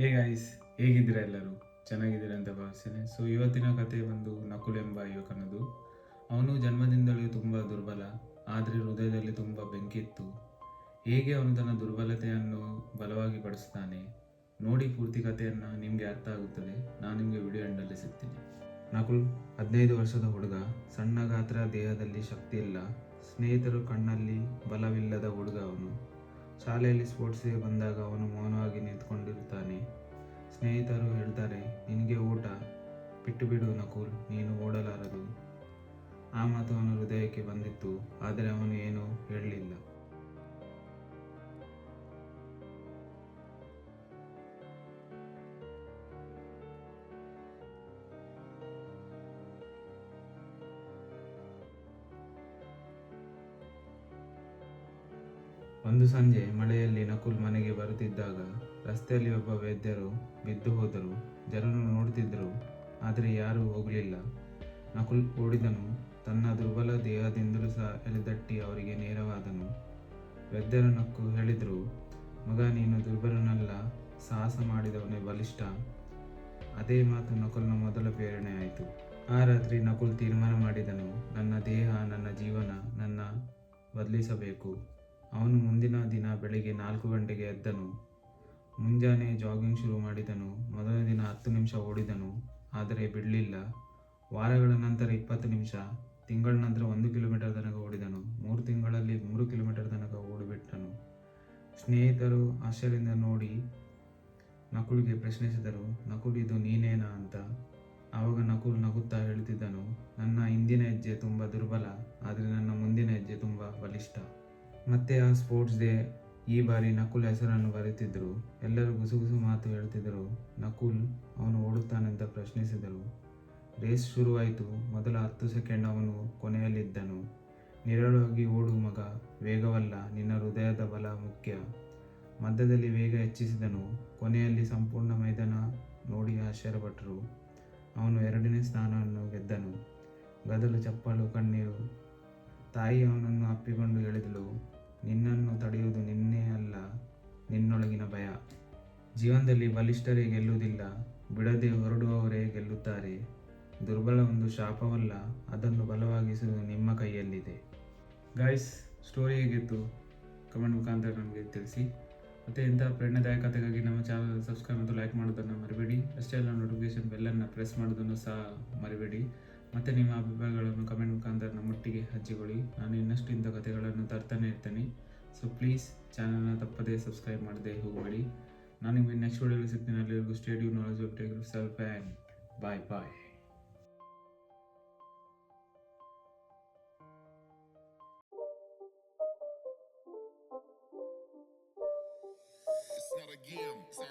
Hey guys ಹೇಗಿದ್ದೀರಾ ಎಲ್ಲರೂ? ಚೆನ್ನಾಗಿದ್ದೀರಾ ಅಂತ ಭಾವಿಸ್ತೇನೆ. ಸೊ ಇವತ್ತಿನ ಕತೆ ಬಂದು ನಕುಲ್ ಎಂಬ ಯುವಕನದು. ಅವನು ಜನ್ಮದಿಂದಲೂ ತುಂಬ ದುರ್ಬಲ, ಆದರೆ ಹೃದಯದಲ್ಲಿ ತುಂಬ ಬೆಂಕಿ ಇತ್ತು ಹೇಗೆ ಅವನು ತನ್ನ ದುರ್ಬಲತೆಯನ್ನು ಬಲವಾಗಿ ಪಡಿಸ್ತಾನೆ? ನೋಡಿ ಪೂರ್ತಿ ಕಥೆಯನ್ನು ನಿಮಗೆ ಅರ್ಥ ಆಗುತ್ತದೆ. ನಾನು ನಿಮಗೆ ವಿಡಿಯೋ ಎಂಡಲ್ಲಿ ಸಿಗ್ತೀನಿ. ನಕುಲ್, ಹದಿನೈದು ವರ್ಷದ ಹುಡುಗ. ಸಣ್ಣ ಗಾತ್ರ, ದೇಹದಲ್ಲಿ ಶಕ್ತಿ ಇಲ್ಲ. ಸ್ನೇಹಿತರು ಕಣ್ಣಲ್ಲಿ ಶಾಲೆಯಲ್ಲಿ ಸ್ಪೋರ್ಟ್ಸಿಗೆ ಬಂದಾಗ ಅವನು ಮೌನವಾಗಿ ನಿಂತುಕೊಂಡಿರುತ್ತಾನೆ ಸ್ನೇಹಿತರು ಹೇಳ್ತಾರೆ, ನಿನಗೆ ಊಟ. ಬಿಟ್ಟು ಬಿಡು ನಕುಲ್, ನೀನು ಓಡಲಾರದು. ಆ ಮಾತು ಅವನ ಹೃದಯಕ್ಕೆ ಬಂದಿತ್ತು, ಆದರೆ ಅವನು ಏನೂ ಹೇಳಲಿಲ್ಲ. ಒಂದು ಸಂಜೆ ಮಳೆಯಲ್ಲಿ ನಕುಲ್ ಮನೆಗೆ ಬರುತ್ತಿದ್ದಾಗ ರಸ್ತೆಯಲ್ಲಿ ಒಬ್ಬ ವೈದ್ಯರು ಬಿದ್ದು ಹೋದರು. ಜನರು ನೋಡುತ್ತಿದ್ದರು, ಆದರೆ ಯಾರೂ ಹೋಗಲಿಲ್ಲ. ನಕುಲ್ ಓಡಿದನು ತನ್ನ ದುರ್ಬಲ ದೇಹದಿಂದಲೂ ಸಹ ಎಳೆದಟ್ಟಿ ಅವರಿಗೆ ನೇರವಾದನು. ವೈದ್ಯರು ನಕ್ಕು ಹೇಳಿದರು, ಮಗ, ನೀನು ದುರ್ಬಲನಲ್ಲ, ಸಾಹಸ ಮಾಡಿದವನೇ ಬಲಿಷ್ಠ. ಅದೇ ಮಾತು ನಕುಲ್ನ ಮೊದಲ ಪ್ರೇರಣೆ ಆಯಿತು. ಆ ರಾತ್ರಿ ನಕುಲ್ ತೀರ್ಮಾನ ಮಾಡಿದನು, ನನ್ನ ದೇಹ, ನನ್ನ ಜೀವನ, ನನ್ನ ಬದಲಿಸಬೇಕು. ಅವನು ಮುಂದಿನ ದಿನ ಬೆಳಿಗ್ಗೆ ನಾಲ್ಕು ಗಂಟೆಗೆ ಎದ್ದನು. ಮುಂಜಾನೆ ಜಾಗಿಂಗ್ ಶುರು ಮಾಡಿದನು. ಮೊದಲ ದಿನ ಹತ್ತು ನಿಮಿಷ ಓಡಿದನು. ಆದರೆ ಬಿಡಲಿಲ್ಲ. ವಾರಗಳ ನಂತರ ಇಪ್ಪತ್ತು ನಿಮಿಷ, ತಿಂಗಳ ನಂತರ ಒಂದು ಕಿಲೋಮೀಟರ್ ತನಕ ಓಡಿದನು. ಮೂರು ತಿಂಗಳಲ್ಲಿ ಮೂರು ಕಿಲೋಮೀಟರ್ ತನಕ ಓಡಿಬಿಟ್ಟನು. ಸ್ನೇಹಿತರು ಆಶ್ಚರ್ಯದಿಂದ ನೋಡಿ ನಕುಲ್ಗೆ ಪ್ರಶ್ನಿಸಿದರು, ನಕುಲ್, ಇದು ನೀನೇನಾ ಅಂತ? ಆವಾಗ ನಕುಲ್ ನಗುತ್ತಾ ಹೇಳುತ್ತಿದ್ದನು ನನ್ನ ಹಿಂದಿನ ಹೆಜ್ಜೆ ತುಂಬ ದುರ್ಬಲ. ಆದರೆ ಮತ್ತೆ ಆ ಸ್ಪೋರ್ಟ್ಸ್ ಡೇ ಈ ಬಾರಿ ನಕುಲ್ ಹೆಸರನ್ನು ಬರೆಯುತ್ತಿದ್ದರು. ಎಲ್ಲರೂ ಗುಸುಗುಸು ಮಾತು ಹೇಳ್ತಿದ್ದರು ನಕುಲ್ ಅವನು ಓಡುತ್ತಾನೆಂತ ಪ್ರಶ್ನಿಸಿದರು ರೇಸ್ ಶುರುವಾಯಿತು. ಮೊದಲ ಹತ್ತು ಸೆಕೆಂಡ್ ಅವನು ಕೊನೆಯಲ್ಲಿದ್ದನು. ನಿರಳವಾಗಿ ಓಡು ಮಗ. ವೇಗವಲ್ಲ. ನಿನ್ನ ಹೃದಯದ ಬಲ ಮುಖ್ಯ. ಮಧ್ಯದಲ್ಲಿ ವೇಗ ಹೆಚ್ಚಿಸಿದನು. ಕೊನೆಯಲ್ಲಿ ಸಂಪೂರ್ಣ ಮೈದಾನ ನೋಡಿ ಆಶ್ಚರ್ಯಪಟ್ಟರು. ಅವನು ಎರಡನೇ ಸ್ಥಾನವನ್ನು ಗೆದ್ದನು. ಗದಲು ಚಪ್ಪಲು ಕಣ್ಣೀರು. ತಾಯಿ ಅವನನ್ನು ಅಪ್ಪಿಕೊಂಡು ಜೀವನದಲ್ಲಿ ಬಲಿಷ್ಠರೇ ಗೆಲ್ಲುವುದಿಲ್ಲ, ಬಿಡದೆ ಹೊರಡುವವರೇ ಗೆಲ್ಲುತ್ತಾರೆ. ದುರ್ಬಲ ಒಂದು ಶಾಪವಲ್ಲ, ಅದನ್ನು ಬಲವಾಗಿಸುವುದು ನಿಮ್ಮ ಕೈಯಲ್ಲಿದೆ. ಗಾಯ್ಸ್ ಸ್ಟೋರಿ ಹೇಗಿತ್ತು? ಕಮೆಂಟ್ ಮುಖಾಂತರ ನಮಗೆ ತಿಳಿಸಿ. ಮತ್ತು ಇಂಥ ಪ್ರೇರಣಾದಾಯಕ ಕಥೆಗಾಗಿ ನಮ್ಮ ಚಾನಲ್ ಸಬ್ಸ್ಕ್ರೈಬ್ ಮತ್ತು ಲೈಕ್ ಮಾಡೋದನ್ನು ಮರಿಬೇಡಿ. ಅಷ್ಟೇ ಅಲ್ಲ ನೋಟಿಫಿಕೇಶನ್ ಬೆಲ್ಲನ್ನು ಪ್ರೆಸ್ ಮಾಡೋದನ್ನು ಸಹ ಮರಿಬೇಡಿ. ಮತ್ತು ನಿಮ್ಮ ಅಭಿಪ್ರಾಯಗಳನ್ನು ಕಮೆಂಟ್ ಮುಖಾಂತರ ನಮ್ಮೊಟ್ಟಿಗೆ ಹಂಚಿಕೊಳ್ಳಿ. ನಾನು ಇನ್ನಷ್ಟು ಇಂಥ ಕಥೆಗಳನ್ನು ತರ್ತಾನೆ ಇರ್ತೇನೆ. ಸೊ ಪ್ಲೀಸ್ ಚಾನಲ್ನ ತಪ್ಪದೇ ಸಬ್ಸ್ಕ್ರೈಬ್ ಮಾಡದೆ ಹೋಗಬೇಡಿ. ನಾನು ನಿಮಗೆ ನೆಕ್ಸ್ಟ್ ವಿಡಿಯೋಲಿ ಸಿಗ್ತೀನಿ ಅಲ್ಲಿವರೆಗೂ studio knowledge take self and bye bye It's not a game, it's a